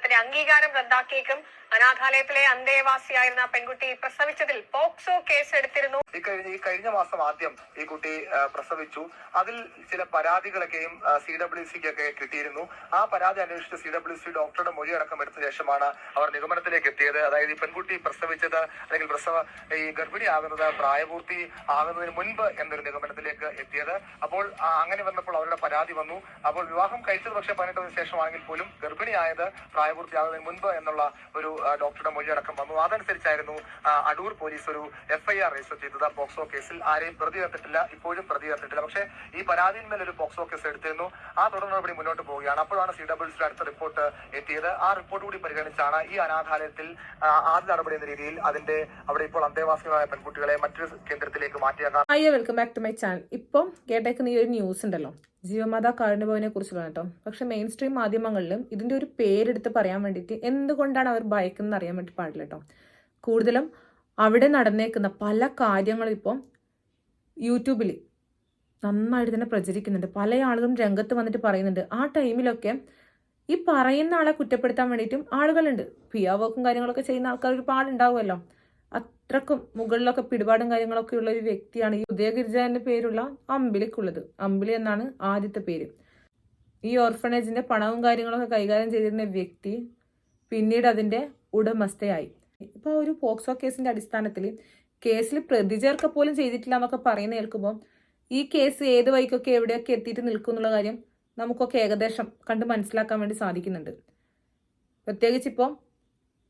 ത്തിന് അംഗീകാരം റദ്ദാക്കിയേക്കും അനാഥാലയത്തിലെ അന്തേവാസിയായിരുന്ന പെൺകുട്ടി പ്രസവിച്ചതിൽ പോക്സോ കേസ് എടുത്തിരുന്നു. ഈ കഴിഞ്ഞ ഈ കഴിഞ്ഞ മാസം ആദ്യം ഈ കുട്ടി പ്രസവിച്ചു. അതിൽ ചില പരാതികളൊക്കെയും സി ഡബ്ല്യു സിക്കൊക്കെ കിട്ടിയിരുന്നു. ആ പരാതി അന്വേഷിച്ച് സി ഡബ്ല്യു സി ഡോക്ടറുടെ മൊഴി അടക്കം എടുത്ത ശേഷമാണ് അവർ നിഗമനത്തിലേക്ക് എത്തിയത്. അതായത് ഈ പെൺകുട്ടി പ്രസവിച്ചത് അല്ലെങ്കിൽ പ്രസവ ഈ ഗർഭിണി ആകുന്നത് പ്രായപൂർത്തി ആകുന്നതിന് മുൻപ് എന്നൊരു നിഗമനത്തിലേക്ക് എത്തിയത്. അപ്പോൾ അങ്ങനെ വന്നപ്പോൾ അവരുടെ പരാതി വന്നു. അപ്പോൾ വിവാഹം കഴിച്ചത് പക്ഷേ പതിനെട്ടതിന് ശേഷമാണെങ്കിൽ പോലും ഗർഭിണിയായത് പ്രായപൂർത്തിയാകുന്നതിന് മുൻപ് എന്നുള്ള ഒരു ഡോക്ടറുടെ മൊഴിയടക്കം വന്നു. അതനുസരിച്ചായിരുന്നു അടൂർ പോലീസ് ഒരു എഫ്ഐആർ രജിസ്റ്റർ ചെയ്തത്. പോക്സോ കേസിൽ ആരെയും പ്രതി ചേർത്തിട്ടില്ല ഇപ്പോഴും പ്രതി ചേർത്തിട്ടില്ല പക്ഷേ ഈ പരാതിന്മേൽ ഒരു പോക്സോ കേസ് എടുത്തിരുന്നു. ആ തുടർ നടപടി മുന്നോട്ട് പോവുകയാണ്. അപ്പോഴാണ് സി ഡബ്ല്യൂസിയുടെ അടുത്ത റിപ്പോർട്ട് എത്തിയത്. ആ റിപ്പോർട്ട് കൂടി പരിഗണിച്ചാണ് ഈ അനാഥാലയത്തിൽ ആദ്യ നടപടി എന്ന രീതിയിൽ അതിന്റെ അവിടെ ഇപ്പോൾ അന്തേവാസികളായ പെൺകുട്ടികളെ മറ്റൊരു കേന്ദ്രത്തിലേക്ക് മാറ്റിയേക്കാം welcome back to my channel ഇപ്പം കേട്ടേക്കുന്ന ഈ ഒരു ന്യൂസ് ഉണ്ടല്ലോ. ജീവമാതാ കാരുണ്യഭവനെ കുറിച്ചുള്ള കേട്ടോ പക്ഷെ മെയിൻ സ്ട്രീം മാധ്യമങ്ങളിലും ഇതിന്റെ ഒരു പേരെടുത്ത് പറയാൻ വേണ്ടിയിട്ട് എന്തുകൊണ്ടാണ് അവർ ഭയക്കുന്നത് അറിയാൻ വേണ്ടി പാടില്ല കേട്ടോ കൂടുതലും അവിടെ നടന്നേക്കുന്ന പല കാര്യങ്ങളും ഇപ്പം യൂട്യൂബിൽ നന്നായിട്ട് തന്നെ പ്രചരിക്കുന്നുണ്ട്. പല ആളുകളും രംഗത്ത് വന്നിട്ട് പറയുന്നുണ്ട്. ആ ടൈമിലൊക്കെ ഈ പറയുന്ന ആളെ കുറ്റപ്പെടുത്താൻ വേണ്ടിയിട്ടും ആളുകളുണ്ട്. പിയ വർക്കും കാര്യങ്ങളൊക്കെ ചെയ്യുന്ന ആൾക്കാർ ഒരുപാടുണ്ടാവുമല്ലോ. അത്രക്കും മുകളിലൊക്കെ പിടിപാടും കാര്യങ്ങളൊക്കെ ഉള്ള ഒരു വ്യക്തിയാണ് ഈ ഉദയഗിരിജ എന്ന പേരുള്ള അമ്പിളിക്കുള്ളത്. അമ്പിളി എന്നാണ് ആദ്യത്തെ പേര്. ഈ ഓർഫനേജിന്റെ പണവും കാര്യങ്ങളൊക്കെ കൈകാര്യം ചെയ്തിരുന്ന വ്യക്തി പിന്നീട് അതിന്റെ ഉടമസ്ഥയായി. ഇപ്പൊ ഒരു പോക്സോ കേസിന്റെ അടിസ്ഥാനത്തിൽ കേസിൽ പ്രതി ചേർക്ക പോലും ചെയ്തിട്ടില്ല എന്നൊക്കെ പറയുന്ന കേൾക്കുമ്പോൾ ഈ കേസ് ഏത് വഴിക്കൊക്കെ എവിടെയൊക്കെ എത്തിയിട്ട് നിൽക്കും എന്നുള്ള കാര്യം നമുക്കൊക്കെ ഏകദേശം കണ്ട് മനസ്സിലാക്കാൻ വേണ്ടി സാധിക്കുന്നുണ്ട്. പ്രത്യേകിച്ച് ഇപ്പോൾ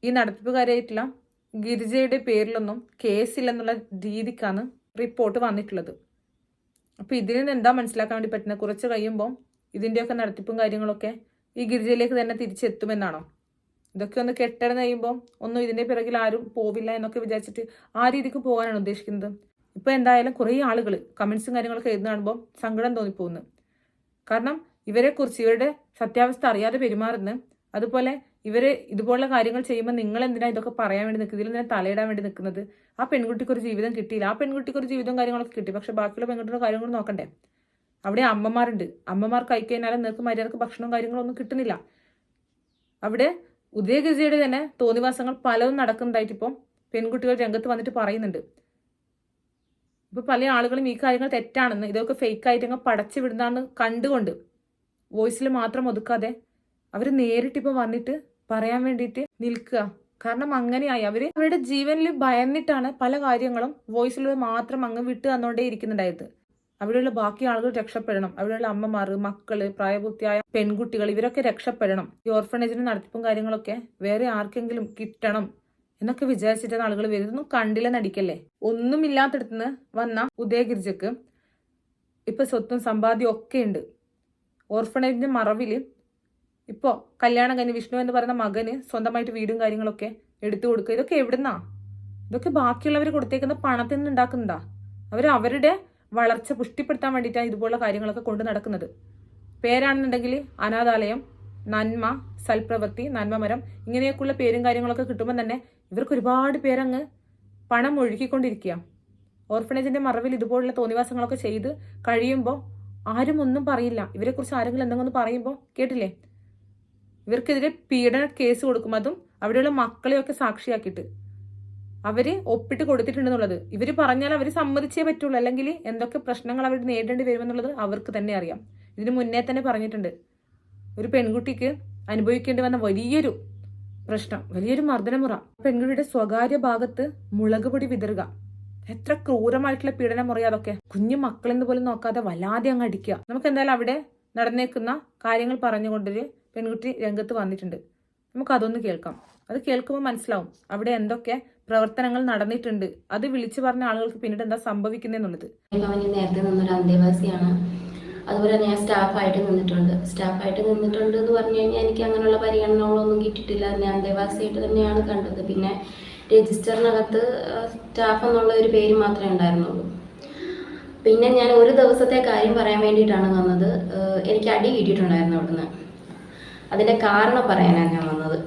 ഈ നടത്തിപ്പുകാരായിട്ടുള്ള ഗിരിജയുടെ പേരിലൊന്നും കേസില്ലെന്നുള്ള രീതിക്കാണ് റിപ്പോർട്ട് വന്നിട്ടുള്ളത്. അപ്പോൾ ഇതിൽ നിന്ന് എന്താ മനസ്സിലാക്കാൻ വേണ്ടി പറ്റുന്നത്? കുറച്ച് കഴിയുമ്പോൾ ഇതിന്റെയൊക്കെ നടത്തിപ്പും കാര്യങ്ങളൊക്കെ ഈ ഗിരിജയിലേക്ക് തന്നെ തിരിച്ചെത്തുമെന്നാണോ? ഇതൊക്കെ ഒന്ന് കെട്ടിടം കഴിയുമ്പോൾ ഒന്നും ഇതിന്റെ പിറകിൽ ആരും പോവില്ല എന്നൊക്കെ വിചാരിച്ചിട്ട് ആ രീതിക്ക് പോകാനാണ് ഉദ്ദേശിക്കുന്നത്. ഇപ്പോൾ എന്തായാലും കുറേ ആളുകൾ കമൻസും കാര്യങ്ങളൊക്കെ എഴുതുന്ന കാണുമ്പോൾ സങ്കടം തോന്നിപ്പോകുന്നു. കാരണം ഇവരെക്കുറിച്ച് ഇവരുടെ സത്യാവസ്ഥ അറിയാതെ പെരുമാറുന്നു. അതുപോലെ ഇവർ ഇതുപോലുള്ള കാര്യങ്ങൾ ചെയ്യുമ്പോൾ നിങ്ങൾ എന്തിനാ ഇതൊക്കെ പറയാൻ വേണ്ടി നിൽക്കുന്നത് ഇതിൽ തലയിടാൻ വേണ്ടി നിൽക്കുന്നത് ആ പെൺകുട്ടിക്ക് ഒരു ജീവിതം കിട്ടിയില്ല. ആ പെൺകുട്ടിക്ക് ഒരു ജീവിതവും കാര്യങ്ങളൊക്കെ കിട്ടി. പക്ഷെ ബാക്കിയുള്ള പെൺകുട്ടിയുടെ കാര്യങ്ങളും നോക്കണ്ടേ? അവിടെ അമ്മമാരുണ്ട്. അമ്മമാർ കഴിക്കഴിഞ്ഞാലും നിങ്ങൾക്ക് മര്യാദയ്ക്ക് ഭക്ഷണവും കാര്യങ്ങളൊന്നും കിട്ടുന്നില്ല. അവിടെ ഉദയഗിരിജയുടെ തന്നെ തോന്നിവാസങ്ങൾ പലതും നടക്കുന്നതായിട്ട് ഇപ്പം പെൺകുട്ടികൾ രംഗത്ത് വന്നിട്ട് പറയുന്നുണ്ട്. ഇപ്പൊ പല ആളുകളും ഈ കാര്യങ്ങൾ തെറ്റാണെന്ന് ഇതൊക്കെ ഫേക്ക് ആയിട്ട് അങ്ങ് പടച്ചു വിടുന്നതാണെന്ന് കണ്ടുകൊണ്ട് വോയിസിൽ മാത്രം ഒതുക്കാതെ അവർ നേരിട്ടിപ്പോൾ വന്നിട്ട് പറയാൻ വേണ്ടിയിട്ട് നിൽക്കുക. കാരണം അങ്ങനെയായി. അവർ അവരുടെ ജീവനിൽ ഭയന്നിട്ടാണ് പല കാര്യങ്ങളും വോയിസിലൂടെ മാത്രം അങ്ങ് വിട്ട് തന്നോണ്ടേ ഇരിക്കുന്നുണ്ടായത്. അവിടെയുള്ള ബാക്കി ആളുകൾ രക്ഷപ്പെടണം. അവിടെയുള്ള അമ്മമാർ മക്കൾ പ്രായപൂർത്തിയായ പെൺകുട്ടികൾ ഇവരൊക്കെ രക്ഷപ്പെടണം. ഈ ഓർഫണേജിന്റെ നടത്തിപ്പും കാര്യങ്ങളൊക്കെ വേറെ ആർക്കെങ്കിലും കിട്ടണം എന്നൊക്കെ വിചാരിച്ചിട്ടാണ് ആളുകൾ വരുന്നത്. ഇതൊന്നും കണ്ടില്ല നടിക്കല്ലേ? ഒന്നുമില്ലാത്തടത്തുനിന്ന് വന്ന ഉദയഗിരിജക്ക് ഇപ്പൊ സ്വത്തും സമ്പാദ്യം ഒക്കെ ഉണ്ട്. ഓർഫണേജിന്റെ മറവിൽ ഇപ്പോൾ കല്യാണം കഴിഞ്ഞ് വിഷ്ണു എന്ന് പറയുന്ന മകന് സ്വന്തമായിട്ട് വീടും കാര്യങ്ങളൊക്കെ എടുത്തു കൊടുക്കുക. ഇതൊക്കെ എവിടുന്നാ? ഇതൊക്കെ ബാക്കിയുള്ളവർ കൊടുത്തേക്കുന്ന പണത്തിൽ നിന്ന് ഉണ്ടാക്കുന്നതാ. അവർ അവരുടെ വളർച്ച പുഷ്ടിപ്പെടുത്താൻ വേണ്ടിയിട്ടാണ് ഇതുപോലുള്ള കാര്യങ്ങളൊക്കെ കൊണ്ട് നടക്കുന്നത്. പേരാണെന്നുണ്ടെങ്കിൽ അനാഥാലയം നന്മ സൽപ്രവൃത്തി നന്മമരം ഇങ്ങനെയൊക്കെയുള്ള പേരും കാര്യങ്ങളൊക്കെ കിട്ടുമ്പോൾ തന്നെ ഇവർക്ക് ഒരുപാട് പേരങ്ങ് പണം ഒഴുകിക്കൊണ്ടിരിക്കുക ഓർഫനേജിന്റെ മറവിൽ ഇതുപോലുള്ള തോന്നിവാസങ്ങളൊക്കെ ചെയ്ത് കഴിയുമ്പോൾ ആരും ഒന്നും പറയില്ല. ഇവരെക്കുറിച്ച് ആരെങ്കിലും എന്തെങ്കിലും പറയുമ്പോൾ കേട്ടില്ലേ? ഇവർക്കെതിരെ പീഡന കേസ് കൊടുക്കും അതും അവിടെയുള്ള മക്കളെയൊക്കെ സാക്ഷിയാക്കിയിട്ട്. അവർ ഒപ്പിട്ട് കൊടുത്തിട്ടുണ്ടെന്നുള്ളത്. ഇവർ പറഞ്ഞാൽ അവർ സമ്മതിച്ചേ പറ്റുള്ളൂ. അല്ലെങ്കിൽ എന്തൊക്കെ പ്രശ്നങ്ങൾ അവർ നേരിടേണ്ടി വരുമെന്നുള്ളത് അവർക്ക് തന്നെ അറിയാം. ഇതിന് മുന്നേ തന്നെ പറഞ്ഞിട്ടുണ്ട്. ഒരു പെൺകുട്ടിക്ക് അനുഭവിക്കേണ്ടി വന്ന വലിയൊരു പ്രശ്നം വലിയൊരു മർദ്ദനമുറ. പെൺകുട്ടിയുടെ സ്വകാര്യ ഭാഗത്ത് മുളക് പൊടി വിതറുക. എത്ര ക്രൂരമായിട്ടുള്ള പീഡനമുറ അതൊക്കെ. കുഞ്ഞു മക്കളെന്ന് പോലും നോക്കാതെ വല്ലാതെ അങ്ങ് അടിക്കുക. നമുക്ക് എന്തായാലും അവിടെ നടന്നേക്കുന്ന കാര്യങ്ങൾ പറഞ്ഞുകൊണ്ടൊരു പെൺകുട്ടി രംഗത്ത് വന്നിട്ടുണ്ട്. നമുക്കതൊന്ന് കേൾക്കാം. അത് കേൾക്കുമ്പോൾ മനസ്സിലാവും. അവിടെ എന്തൊക്കെ പ്രവർത്തനങ്ങൾ നടന്നിട്ടുണ്ട്. അത് വിളിച്ചു പറഞ്ഞ ആളുകൾക്ക് പിന്നീട് എന്താ സംഭവിക്കുന്നതെന്നുള്ളത് അതുപോലെ തന്നെ ഞാൻ സ്റ്റാഫായിട്ട് നിന്നിട്ടുണ്ട്. സ്റ്റാഫായിട്ട് നിന്നിട്ടുണ്ട് എന്ന് പറഞ്ഞു കഴിഞ്ഞാൽ എനിക്ക് അങ്ങനെയുള്ള പരിഗണനകളൊന്നും കിട്ടിയിട്ടില്ല. ഞാൻ അന്തേവാസിയായിട്ട് തന്നെയാണ് കണ്ടത്. പിന്നെ രജിസ്റ്ററിനകത്ത് സ്റ്റാഫ് എന്നുള്ള ഒരു പേര് മാത്രമേ ഉണ്ടായിരുന്നുള്ളൂ. പിന്നെ ഞാൻ ഒരു ദിവസത്തെ കാര്യം പറയാൻ വേണ്ടിയിട്ടാണ് വന്നത്. എനിക്ക് അടി കിട്ടിയിട്ടുണ്ടായിരുന്നു അവിടുന്ന്. അതിന്റെ കാരണം പറയാനാണ് ഞാൻ വന്നത്.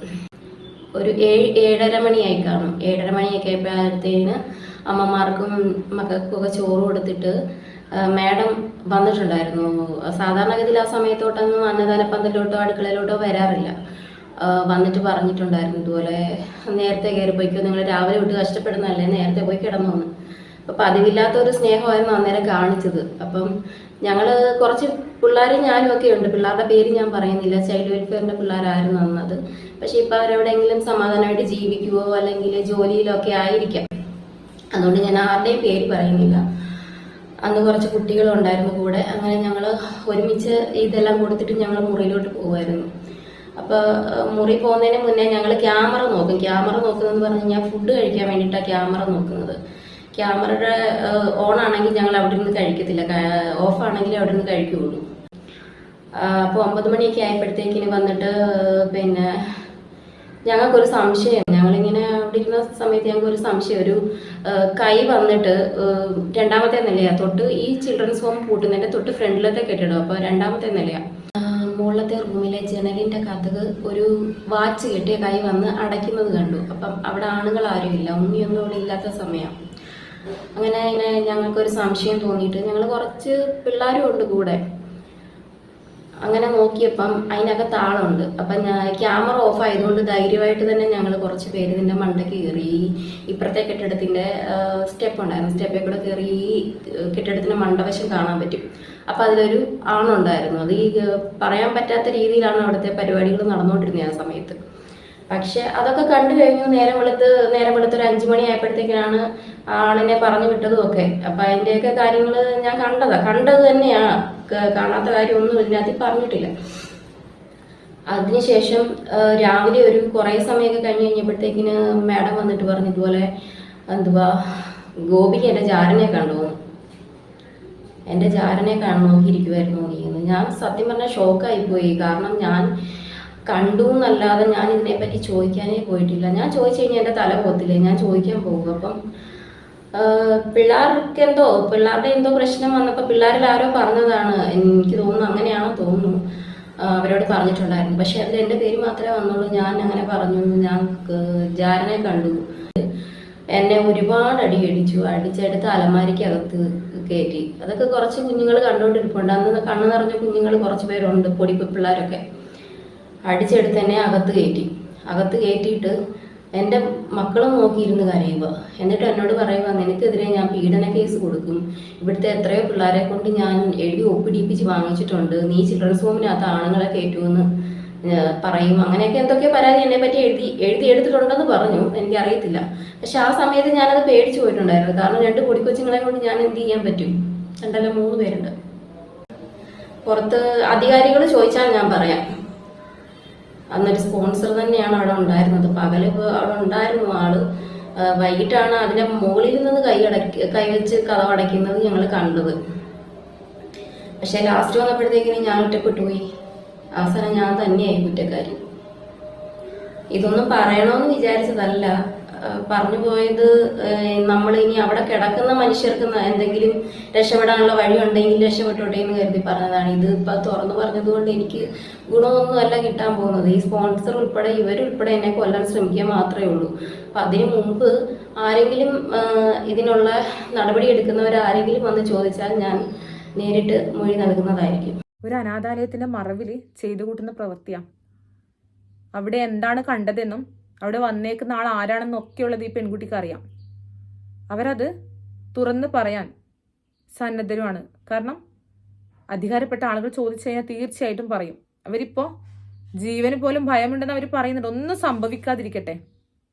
ഒരു ഏഴ് ഏഴര മണിയായി കാണും. ഏഴര മണിയൊക്കെ ആയപ്പോഴത്തേന് അമ്മമാർക്കും മക്കൾക്കൊക്കെ ചോറ് കൊടുത്തിട്ട് മാഡം വന്നിട്ടുണ്ടായിരുന്നു. സാധാരണഗതിയിൽ ആ സമയത്തോട്ടൊന്നും അന്നദാന പന്തലിലോട്ടോ അടുക്കളയിലോട്ടോ വരാറില്ല. വന്നിട്ട് പറഞ്ഞിട്ടുണ്ടായിരുന്നു ഇതുപോലെ നേരത്തെ കയറി പോയിക്കോ നിങ്ങൾ രാവിലെ വിട്ട് കഷ്ടപ്പെടുന്നതല്ലേ നേരത്തെ പോയി കിടന്നു എന്ന് അപ്പം പതിവില്ലാത്ത ഒരു സ്നേഹമായിരുന്നു അന്നേരം കാണിച്ചത്. അപ്പം ഞങ്ങൾ കുറച്ച് പിള്ളേരും ഞാനും ഒക്കെ ഉണ്ട്. പിള്ളേരുടെ പേര് ഞാൻ പറയുന്നില്ല. ചൈൽഡ് വെൽഫെയറിന്റെ പിള്ളേരായിരുന്നു അന്നത്. പക്ഷേ ഇപ്പം അവരെവിടെയെങ്കിലും സമാധാനമായിട്ട് ജീവിക്കുവോ അല്ലെങ്കിൽ ജോലിയിലൊക്കെ ആയിരിക്കാം. അതുകൊണ്ട് ഞാൻ ആരുടെയും പേര് പറയുന്നില്ല. അന്ന് കുറച്ച് കുട്ടികളുണ്ടായിരുന്നു കൂടെ. അങ്ങനെ ഞങ്ങൾ ഒരുമിച്ച് ഇതെല്ലാം കൊടുത്തിട്ട് ഞങ്ങൾ മുറിയിലോട്ട് പോകുമായിരുന്നു അപ്പോൾ മുറി പോകുന്നതിന് മുന്നേ ഞങ്ങൾ ക്യാമറ നോക്കും. ക്യാമറ നോക്കുന്നതെന്ന് പറഞ്ഞു കഴിഞ്ഞാൽ ഫുഡ് കഴിക്കാൻ വേണ്ടിയിട്ടാണ് ക്യാമറ നോക്കുന്നത്. ക്യാമറയുടെ ഓൺ ആണെങ്കിൽ ഞങ്ങൾ അവിടെ നിന്ന് കഴിക്കത്തില്ല. ഓഫ് ആണെങ്കിൽ അവിടെ നിന്ന് കഴിക്കുകയുള്ളൂ അപ്പോൾ ഒമ്പത് മണിയൊക്കെ ആയപ്പോഴത്തേക്കിന് വന്നിട്ട് പിന്നെ ഞങ്ങൾക്കൊരു സംശയം. ഞങ്ങളിങ്ങനെ അവിടെ ഇരുന്ന സമയത്ത് ഞങ്ങൾക്കൊരു സംശയം. ഒരു കൈ വന്നിട്ട് രണ്ടാമത്തെ നിലയാണ് തൊട്ട് ഈ ചിൽഡ്രൻസ് ഹോം പൂട്ടുന്നതിന്റെ തൊട്ട് ഫ്രണ്ടിലത്തെ കെട്ടിടം. അപ്പോൾ രണ്ടാമത്തെ നിലയാണ് മുകളിലത്തെ റൂമിലെ ജനലിന്റെ കഥക് ഒരു വാച്ച് കെട്ടിയ കൈ വന്ന് അടയ്ക്കുന്നത് കണ്ടു. അപ്പം അവിടെ ആണുങ്ങൾ ആരും ഇല്ല ഉണ്ണിയൊന്നും അവിടെ ഇല്ലാത്ത സമയം. അങ്ങനെ ഇങ്ങനെ ഞങ്ങൾക്കൊരു സംശയം തോന്നിയിട്ട് ഞങ്ങൾ കുറച്ച് പിള്ളേരും ഉണ്ട് കൂടെ. അങ്ങനെ നോക്കിയപ്പം അതിനകത്ത് ആളുണ്ട്. അപ്പം ഞാൻ ക്യാമറ ഓഫ് ആയതുകൊണ്ട് ധൈര്യമായിട്ട് തന്നെ ഞങ്ങൾ കുറച്ച് പേര് ഇതിന്റെ മണ്ടയ്ക്ക് കയറി. ഇപ്പുറത്തെ കെട്ടിടത്തിന്റെ സ്റ്റെപ്പ് ഉണ്ടായിരുന്നു. സ്റ്റെപ്പിൽ കൂടെ കയറി ഈ കെട്ടിടത്തിന്റെ മണ്ടവശം കാണാൻ പറ്റും. അപ്പം അതിലൊരു ആണുണ്ടായിരുന്നു അത് ഈ പറയാൻ പറ്റാത്ത രീതിയിലാണ് അവിടുത്തെ പരിപാടികൾ നടന്നുകൊണ്ടിരുന്നത് ആ സമയത്ത്. പക്ഷെ അതൊക്കെ കണ്ടു കഴിഞ്ഞു. നേരം വെളുത്ത് നേരം വെളുത്ത് ഒരു അഞ്ചു മണി ആയപ്പോഴത്തേക്കാണ് ആളിനെ പറഞ്ഞു വിട്ടതും ഒക്കെ അപ്പൊ അതിന്റെയൊക്കെ കാര്യങ്ങൾ ഞാൻ കണ്ടതാ. കണ്ടത് തന്നെയാണ്. കാണാത്ത കാര്യമൊന്നും ഇതിനകത്ത് പറഞ്ഞിട്ടില്ല. അതിനുശേഷം രാവിലെ ഒരു കുറേ സമയമൊക്കെ കഴിഞ്ഞ് കഴിഞ്ഞപ്പോഴത്തേക്കിന് മാഡം വന്നിട്ട് പറഞ്ഞു ഇതുപോലെ എന്തുവാ ഗോപിക്ക് എന്റെ ജാരനെ കണ്ടു എന്റെ ജാരനെ കാണാൻ നോക്കിയിരിക്കുമായിരുന്നു നീന്ന് ഞാൻ സത്യം പറഞ്ഞാൽ ഷോക്കായി പോയി കാരണം ഞാൻ കണ്ടു എന്നല്ലാതെ ഞാൻ ഇതിനെപ്പറ്റി ചോദിക്കാനേ പോയിട്ടില്ല. ഞാൻ ചോദിച്ചു കഴിഞ്ഞാൽ എന്റെ തല പോത്തില്ലേ ഞാൻ ചോദിക്കാൻ പോകും. അപ്പം പിള്ളേർക്ക് എന്തോ പിള്ളേരുടെ എന്തോ പ്രശ്നം വന്നപ്പോൾ പിള്ളേരിൽ ആരോ പറഞ്ഞതാണ്. എനിക്ക് തോന്നുന്നു അങ്ങനെയാണോ തോന്നുന്നു. അവരോട് പറഞ്ഞിട്ടുണ്ടായിരുന്നു. പക്ഷെ അതിൽ എന്റെ പേര് മാത്രമേ വന്നുള്ളൂ. ഞാൻ അങ്ങനെ പറഞ്ഞു. ഞാൻ ജാരനെ കണ്ടു. എന്നെ ഒരുപാട് അടി അടിച്ചു അടിച്ചെടുത്ത് അലമാരിക്കകത്ത് കയറ്റി അതൊക്കെ കുറച്ച് കുഞ്ഞുങ്ങൾ കണ്ടുകൊണ്ടിരിപ്പുണ്ട്. അന്ന് കണ്ണു നിറഞ്ഞ കുഞ്ഞുങ്ങൾ കുറച്ച് പേരുണ്ട്. പൊടി പിള്ളേരൊക്കെ. അടിച്ചെടുത്ത് എന്നെ അകത്ത് കയറ്റി. അകത്ത് കയറ്റിയിട്ട് എന്റെ മക്കളും നോക്കിയിരുന്ന് കരയുക. എന്നിട്ട് എന്നോട് പറയുക നിനക്കെതിരെ ഞാൻ പീഡന കേസ് കൊടുക്കും. ഇവിടുത്തെ എത്രയോ പിള്ളേരെ കൊണ്ട് ഞാൻ എഴുതി ഒപ്പിടിപ്പിച്ച് വാങ്ങിച്ചിട്ടുണ്ട്. നീ ചിൽഡ്രൻസ് ഹോമിനകത്ത് ആണുങ്ങളെ കയറ്റുമെന്ന് പറയും. അങ്ങനെയൊക്കെ എന്തൊക്കെ പരാതി എന്നെ പറ്റി എഴുതി എഴുതി എടുത്തിട്ടുണ്ടെന്ന് പറഞ്ഞു. എനിക്കറിയത്തില്ല. പക്ഷെ ആ സമയത്ത് ഞാനത് പേടിച്ചു പോയിട്ടുണ്ടായിരുന്നു. കാരണം രണ്ട് പൊടിക്കൊച്ചുങ്ങളെ കൊണ്ട് ഞാൻ എന്ത് ചെയ്യാൻ പറ്റും? രണ്ടല്ല മൂന്ന് പേരുണ്ട്. പുറത്ത് അധികാരികൾ ചോദിച്ചാൽ ഞാൻ പറയാം. അന്നൊരു സ്പോൺസർ തന്നെയാണ് അവിടെ ഉണ്ടായിരുന്നത്. പകൽ അവിടെ ഉണ്ടായിരുന്നു ആൾ. വൈകിട്ടാണ് അതിന്റെ മുകളിൽ നിന്ന് കൈ അടക്കി കൈവച്ച് കഥവടയ്ക്കുന്നത് ഞങ്ങൾ കണ്ടത്. പക്ഷെ ലാസ്റ്റ് വന്നപ്പോഴത്തേക്കിനും ഞാൻ ഒറ്റപ്പെട്ടു പോയി അവസാനം ഞാൻ തന്നെയായി കുറ്റക്കാരി. ഇതൊന്നും പറയണമെന്ന് വിചാരിച്ചതല്ല. പറഞ്ഞു പോയത് നമ്മൾ ഇനി അവിടെ കിടക്കുന്ന മനുഷ്യർക്ക് എന്തെങ്കിലും രക്ഷപ്പെടാനുള്ള വഴി ഉണ്ടെങ്കിൽ രക്ഷപ്പെട്ടോട്ടെ എന്ന് കരുതി പറഞ്ഞതാണ്. ഇത് ഇപ്പൊ തുറന്നു പറഞ്ഞതുകൊണ്ട് എനിക്ക് ഗുണമൊന്നുമല്ല കിട്ടാൻ പോകുന്നത്. ഈ സ്പോൺസർ ഉൾപ്പെടെ ഇവരുൾപ്പെടെ എന്നെ കൊല്ലാൻ ശ്രമിക്കുക മാത്രമേ ഉള്ളൂ. അപ്പൊ അതിനു മുമ്പ് ആരെങ്കിലും ഇതിനുള്ള നടപടി എടുക്കുന്നവർ ആരെങ്കിലും വന്ന് ചോദിച്ചാൽ ഞാൻ നേരിട്ട് മൊഴി നൽകുന്നതായിരിക്കും. ഒരു അനാഥാലയത്തിന്റെ മറവിൽ ചെയ്തു കൂട്ടുന്ന പ്രവൃത്തിയാണ് അവിടെ എന്താണ് കണ്ടതെന്നും അവിടെ വന്നേക്കുന്ന ആൾ ആരാണെന്നൊക്കെയുള്ളത് ഈ പെൺകുട്ടിക്ക് അറിയാം. അവരത് തുറന്ന് പറയാൻ സന്നദ്ധരുമാണ്. കാരണം അധികാരപ്പെട്ട ആളുകൾ ചോദിച്ചു കഴിഞ്ഞാൽ തീർച്ചയായിട്ടും പറയും. അവരിപ്പോൾ ജീവന് പോലും ഭയമുണ്ടെന്ന് അവർ പറയുന്നുണ്ട്. ഒന്നും സംഭവിക്കാതിരിക്കട്ടെ.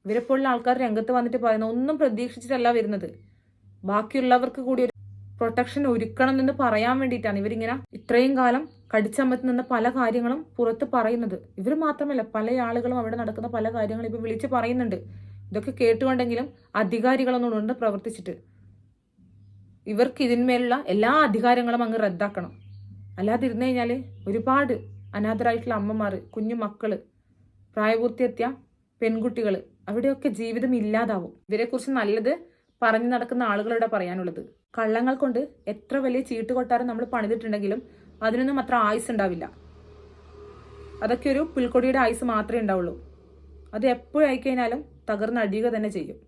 ഇവരെപ്പോലുള്ള ആൾക്കാർ രംഗത്ത് വന്നിട്ട് പറയുന്നത് ഒന്നും പ്രതീക്ഷിച്ചിട്ടല്ല വരുന്നത്. ബാക്കിയുള്ളവർക്ക് കൂടി പ്രൊട്ടക്ഷൻ ഒരുക്കണം എന്ന് പറയാൻ വേണ്ടിയിട്ടാണ് ഇവരിങ്ങനെ ഇത്രയും കാലം കടിച്ചമർത്തി നിന്ന പല കാര്യങ്ങളും പുറത്ത് പറയുന്നത്. ഇവർ മാത്രമല്ല പല ആളുകളും അവിടെ നടക്കുന്ന പല കാര്യങ്ങളും ഇപ്പൊ വിളിച്ച് പറയുന്നുണ്ട്. ഇതൊക്കെ കേട്ടുകൊണ്ടെങ്കിലും അധികാരികളൊന്നും ഉണ്ട് പ്രവർത്തിച്ചിട്ട് ഇവർക്ക് ഇതിന്മേലുള്ള എല്ലാ അധികാരങ്ങളും അങ്ങ് റദ്ദാക്കണം. അല്ലാതെ ഇരുന്നു കഴിഞ്ഞാൽ ഒരുപാട് അനാഥരായിട്ടുള്ള അമ്മമാർ കുഞ്ഞു മക്കൾ പ്രായപൂർത്തിയെത്തിയ പെൺകുട്ടികൾ അവിടെയൊക്കെ ജീവിതം ഇല്ലാതാവും. ഇവരെക്കുറിച്ച് നല്ലത് പറഞ്ഞു നടക്കുന്ന ആളുകളോട് പറയാനുള്ളത്. കള്ളങ്ങൾ കൊണ്ട് എത്ര വലിയ ചീട്ട് കൊട്ടാരം നമ്മൾ പണിതിട്ടുണ്ടെങ്കിലും അതിനൊന്നും അത്ര ആയുസ് ഉണ്ടാവില്ല. അതൊക്കെ ഒരു പുൽക്കൊടിയുടെ ആയുസ് മാത്രമേ ഉണ്ടാവുള്ളൂ. അത് എപ്പോഴായിക്കഴിഞ്ഞാലും തകർന്നടിയുക തന്നെ ചെയ്യും.